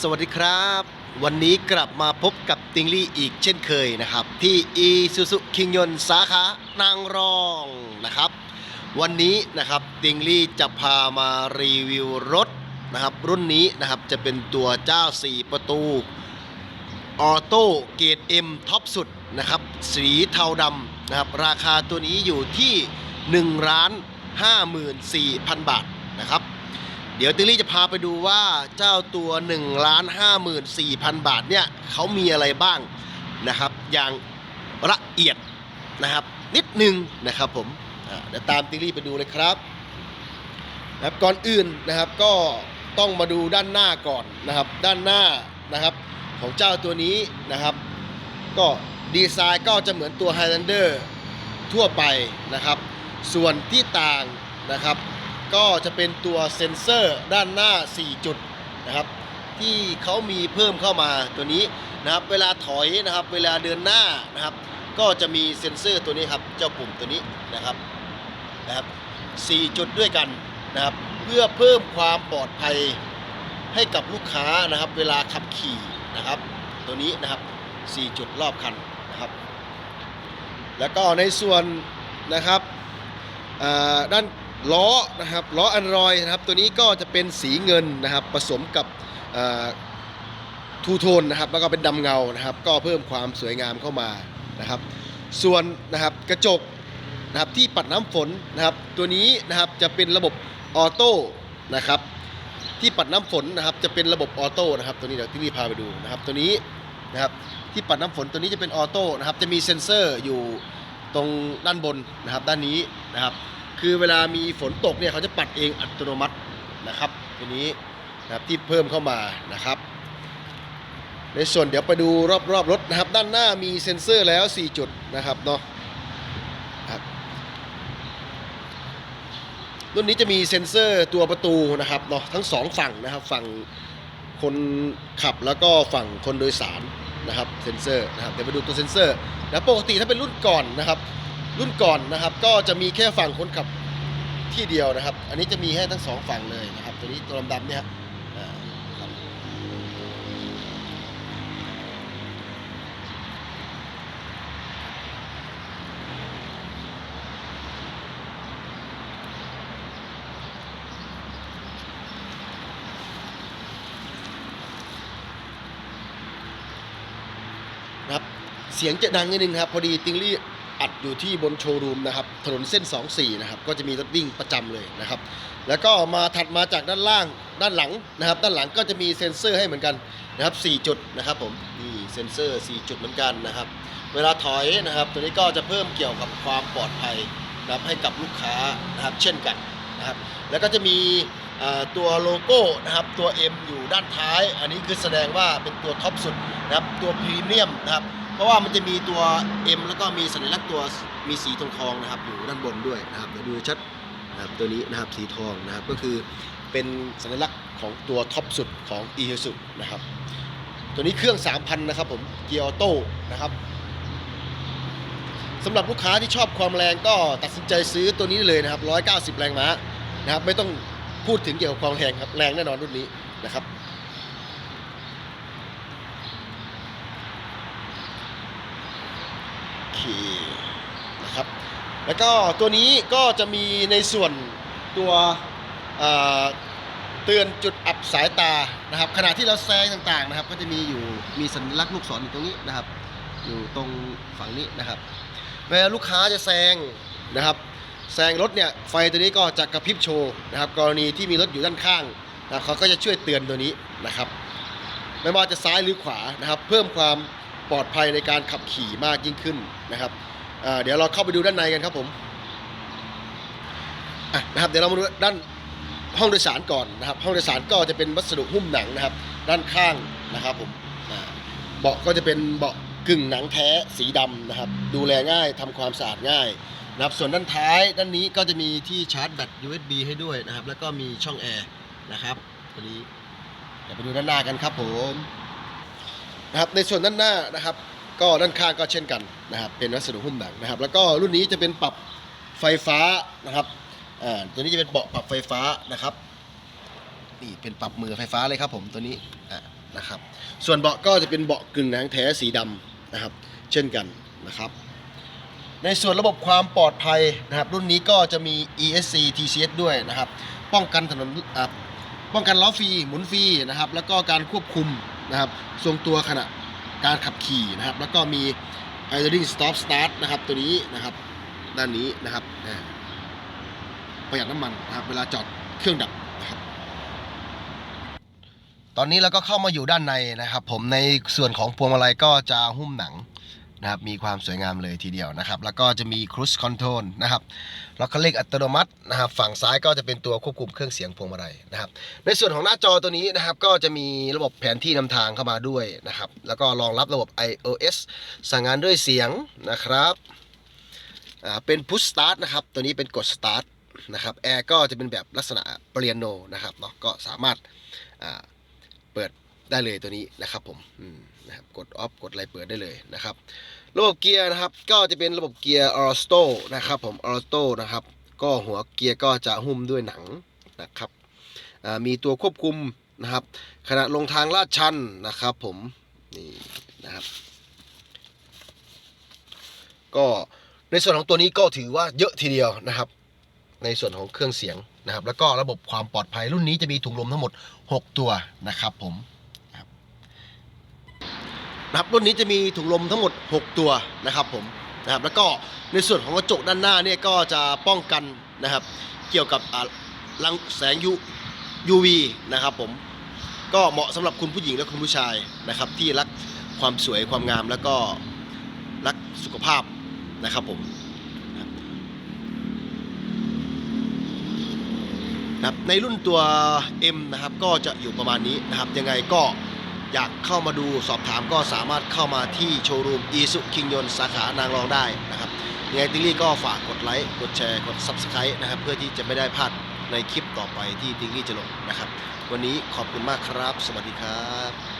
สวัสดีครับ วันนี้กลับมาพบกับติงลี่อีกเช่นเคยนะครับ ที่อีซูซุคิงยนสาขานางรองนะครับ วันนี้นะครับติงลี่จะพามารีวิวรถนะครับ รุ่นนี้นะครับจะเป็นตัวเจ้า 4 ประตูออโต้เกรด M ท็อปสุดนะครับ สีเทาดำนะครับ ราคาตัวนี้อยู่ที่1ล้าน54,000 บาทนะครับ เดี๋ยวติลลี่จะพาไปดูว่าเจ้าตัว1ล้าน54,000บาทเนี่ยเขามีอะไรบ้างนะครับ อย่างละเอียดนะครับ นิดนึงนะครับผมเดี๋ยวตามติลลี่ไปดูเลยครับนะครับก่อนอื่นนะครับก็ต้องมาดูด้านหน้าก่อนนะครับ ด้านหน้านะครับของเจ้าตัวนี้นะครับ ก็ดีไซน์ก็จะเหมือนตัว Highlander ทั่วไปนะครับ ส่วนที่ต่างนะครับ ก็จะเป็นตัวเซ็นเซอร์ด้านหน้า 4 จุดนะครับที่เขามีเพิ่มเข้ามาตัวนี้นะครับเวลาถอยนะครับเวลาเดินหน้านะครับ ก็จะมีเซ็นเซอร์ตัวนี้ครับเจ้าปุ่มตัวนี้นะครับนะครับ4จุดด้วยกันนะครับเพื่อเพิ่มความปลอดภัยให้กับลูกค้านะครับ เวลาขับขี่นะครับ ตัวนี้นะครับ 4 จุดรอบคันนะครับ แล้วก็ในส่วนนะครับอ่าด้าน ล้อนะครับล้ออันรอยนะครับตัวนี้ก็จะเป็นสีเงินนะครับผสมกับทูโทนนะครับแล้วก็เป็นดำเงานะครับ ก็เพิ่มความสวยงามเข้ามานะครับ ส่วนนะครับกระจกนะครับที่ปัดน้ำฝนนะครับ ตัวนี้นะครับจะเป็นระบบออโต้นะครับที่ปัดน้ำฝนนะครับจะเป็นระบบออโต้นะครับตัวนี้เดี๋ยวที่รีพาไปดูนะครับตัวนี้นะครับที่ปัดน้ำฝนตัวนี้จะเป็นออโต้นะครับจะมีเซ็นเซอร์อยู่ตรงด้านบนนะครับด้านนี้นะครับ คือเวลามีฝนตกเนี่ยเขาจะปัดเองอัตโนมัตินะครับตัวนี้นะครับที่เพิ่มเข้ามานะครับ ในส่วนเดี๋ยวไปดูรอบๆรถนะครับ ด้านหน้ามีเซ็นเซอร์แล้ว 4 จุดนะครับเนาะครับรุ่นนี้จะมีเซ็นเซอร์ตัวประตูนะครับเนาะทั้งสองฝั่งนะครับฝั่งคนขับแล้วก็ฝั่งคนโดยสารนะครับเซ็นเซอร์นะครับเดี๋ยวไปดูตัวเซ็นเซอร์นะปกติถ้าเป็นรุ่นก่อนนะครับ รุ่นก่อนนะครับ ก็จะมีแค่ฝั่งคนขับที่เดียวนะครับ อันนี้จะมีให้ทั้งสองฝั่งเลยนะครับ ตัวนี้ตัวดำๆเนี่ยครับนะครับ เสียงจะดังนิดนึงครับ พอดีติงลี่ อัดอยู่ที่บนโชว์รูมนะครับถนนเส้น 24 นะครับ ก็จะมีรถวิ่งประจำเลยนะครับ แล้วก็มาถัดมาจากด้านล่างด้านหลังนะครับ ด้านหลังก็จะมีเซ็นเซอร์ให้เหมือนกันนะครับ 4 จุดนะครับผมนี่เซ็นเซอร์ 4 จุดเหมือนกันนะครับ เวลาถอยนะครับ ตัวนี้ก็จะเพิ่มเกี่ยวกับความปลอดภัยนะครับให้กับลูกค้านะครับเช่นกันนะครับ แล้วก็จะมีตัวโลโก้นะครับตัว M อยู่ด้านท้าย อันนี้คือแสดงว่าเป็นตัวท็อปสุดนะครับตัวพรีเมียมนะครับ เพราะว่ามันจะมีตัว M แล้วก็มีสัญลักษณ์ตัวมีสีทองทองนะครับอยู่ด้านบนด้วยนะครับเดี๋ยวดูชัดนะครับตัวนี้นะครับสีทองนะครับก็คือเป็นสัญลักษณ์ของตัวท็อปสุดของ e h u นะครับตัวนี้เครื่อง 3,000 นะครับผมเกียร์ออโต้นะครับสำหรับลูกค้าที่ชอบความแรงก็ตัดสินใจซื้อตัวนี้เลยนะครับ 190 แรงม้านะครับไม่ต้องพูดถึงเกี่ยวกับความแรงครับแรงแน่นอนรุ่นนี้นะครับ โอเคนะครับ แล้วก็ตัวนี้ก็จะมีในส่วนตัวเตือนจุดอับสายตานะครับ ขณะที่เราแซงต่างๆนะครับ ก็จะมีอยู่มีสัญลักษณ์ลูกศรอยู่ตรงนี้นะครับ อยู่ตรงฝั่งนี้นะครับเวลาลูกค้าจะแซงนะครับแซงรถเนี่ยไฟตัวนี้ก็จะกระพริบโชว์นะครับ กรณีที่มีรถอยู่ด้านข้างนะเขาก็จะช่วยเตือนตัวนี้นะครับ ไม่ว่าจะซ้ายหรือขวานะครับ เพิ่มความปลอดภัยในการขับขี่มากยิ่งขึ้นนะครับ เดี๋ยวเราเข้าไปดูด้านในกันครับผมนะครับเดี๋ยวเรามาดูด้านห้องโดยสารก่อนนะครับ ห้องโดยสารก็จะเป็นวัสดุหุ้มหนังนะครับ ด้านข้างนะครับผมเบาะก็จะเป็นเบาะกึ่งหนังแท้สีดำนะครับ ดูแลง่ายทำความสะอาดง่ายนะครับส่วนด้านท้ายด้านนี้ก็จะมีที่ชาร์จแบต USB ให้ด้วยนะครับ แล้วก็มีช่องแอร์นะครับตัวนี้เดี๋ยวไปดูด้านหน้ากันครับผมนะครับในส่วนด้านหน้านะครับ ก็ด้านข้างก็เช่นกันนะครับ เป็นวัสดุหุ้มหนังนะครับ แล้วก็รุ่นนี้จะเป็นปรับไฟฟ้านะครับอ่าตัวนี้จะเป็นเบาะปรับไฟฟ้านะครับนี่เป็นปรับมือไฟฟ้าเลยครับผมตัวนี้อ่านะครับ ส่วนเบาะก็จะเป็นเบาะกึ่งหนังแท้สีดำนะครับ เช่นกันนะครับ ในส่วนระบบความปลอดภัยนะครับ รุ่นนี้ก็จะมี ESC TCS ด้วยนะครับ ป้องกันถนนป้องกันล้อฟรีหมุนฟรีนะครับ แล้วก็การควบคุมนะครับทรงตัวขณะ การขับขี่นะครับ แล้วก็มี idling stop start นะครับ ตัวนี้นะครับ ด้านนี้นะครับประหยัดน้ำมันนะครับ เวลาจอดเครื่องดับนะครับ ตอนนี้เราก็เข้ามาอยู่ด้านในนะครับ ผมในส่วนของพวงมาลัยก็จะหุ้มหนัง นะครับมีความสวยงามเลยทีเดียวนะครับ แล้วก็จะมี cruise control นะครับแล้วก็เลขอัตโนมัตินะครับ ฝั่งซ้ายก็จะเป็นตัวควบคุมเครื่องเสียงพวงมาลัยนะครับ ในส่วนของหน้าจอตัวนี้นะครับ ก็จะมีระบบแผนที่นำทางเข้ามาด้วยนะครับ แล้วก็รองรับระบบ iOS สั่งงานด้วยเสียงนะครับเป็น push start นะครับ ตัวนี้เป็นกด start นะครับแอร์ก็จะเป็นแบบลักษณะเปลี่ยนโนนะครับเนาะก็สามารถเปิดได้เลยตัวนี้นะครับผม นะครับกดออฟกดอะไรเปิดได้เลยนะครับ ระบบเกียร์นะครับก็จะเป็นระบบเกียร์ออโตนะครับผมออโตนะครับก็หัวเกียร์ก็จะหุ้มด้วยหนังนะครับมีตัวควบคุมนะครับขณะลงทางลาดชันนะครับผมนี่นะครับ ก็ในส่วนของตัวนี้ก็ถือว่าเยอะทีเดียวนะครับ ในส่วนของเครื่องเสียงนะครับ แล้วก็ระบบความปลอดภัยรุ่นนี้จะมีถุงลมทั้งหมด 6 ตัวนะครับผม นะครับรุ่นนี้จะมีถุงลมทั้งหมด 6 ตัวนะครับผมนะครับแล้วก็ในส่วนของกระจกด้านหน้าเนี่ยก็จะป้องกันนะครับ เกี่ยวกับรังแสง U UV นะครับผมก็เหมาะสำหรับคุณผู้หญิงและคุณผู้ชายนะครับ ที่รักความสวยความงามแล้วก็รักสุขภาพนะครับผมนะครับในรุ่นตัว M นะครับก็จะอยู่ประมาณนี้นะครับยังไงก็ อยากเข้ามาดูสอบถามก็สามารถเข้ามาที่โชว์รูมอีสุคิงยนสาขานางรองได้นะครับยังไงติงลี่ก็ฝากกดไลค์กดแชร์กด Subscribe นะครับ เพื่อที่จะไม่ได้พลาดในคลิปต่อไปที่ติงลี่จะลงนะครับ วันนี้ขอบคุณมากครับ สวัสดีครับ